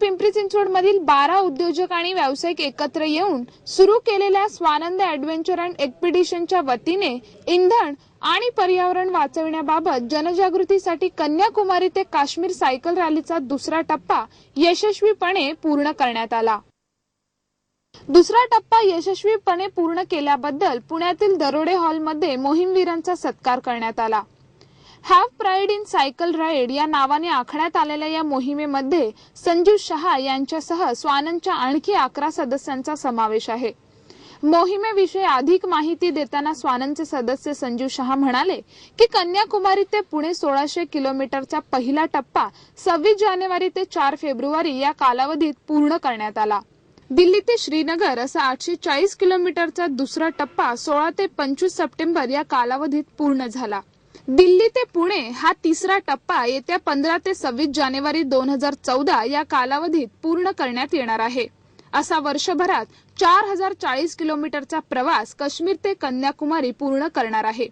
पिंपरी चिंचवड मधील बारा उद्योजक आणि व्यावसायिक एकत्र येऊन सुरू केलेल्या स्वानंद ऍडव्हेंचर अँड एक्सपिडिशनच्या वतीने इंधन आणि पर्यावरण वाचविण्याबाबत जनजागृतीसाठी कन्याकुमारी ते काश्मीर सायकल रॅलीचा दुसरा टप्पा यशस्वीपणे पूर्ण करण्यात आला. दुसरा टप्पा यशस्वीपणे पूर्ण केल्याबद्दल पुण्यातील दरोडे हॉलमध्ये मोहीमवीरांचा सत्कार करण्यात आला. Have pride in cycle ride या नावाने आखण्यात आलेल्या या मोहिमेमध्ये संजीव शहा यांच्यासह स्वानंदच्या आणखी अकरा सदस्यांचा समावेश आहे. मोहिमेविषयी अधिक माहिती देताना स्वानंदचे सदस्य संजीव शहा म्हणाले की कन्याकुमारी ते पुणे सोळाशे किलोमीटरचा पहिला टप्पा सव्वीस जानेवारी ते चार फेब्रुवारी या कालावधीत पूर्ण करण्यात आला. दिल्ली ते श्रीनगर असा आठशे चाळीस किलोमीटरचा दुसरा टप्पा सोळा ते पंचवीस सप्टेंबर या कालावधीत पूर्ण झाला. दिल्ली ते पुणे हा तिसरा टप्पा येत्या पंधरा ते सव्वीस जानेवारी दोन हजार चौदा या कालावधीत पूर्ण करण्यात येणार आहे. असा वर्षभरात चार हजार चाळीस किलोमीटरचा प्रवास काश्मीर ते कन्याकुमारी पूर्ण करणार आहे.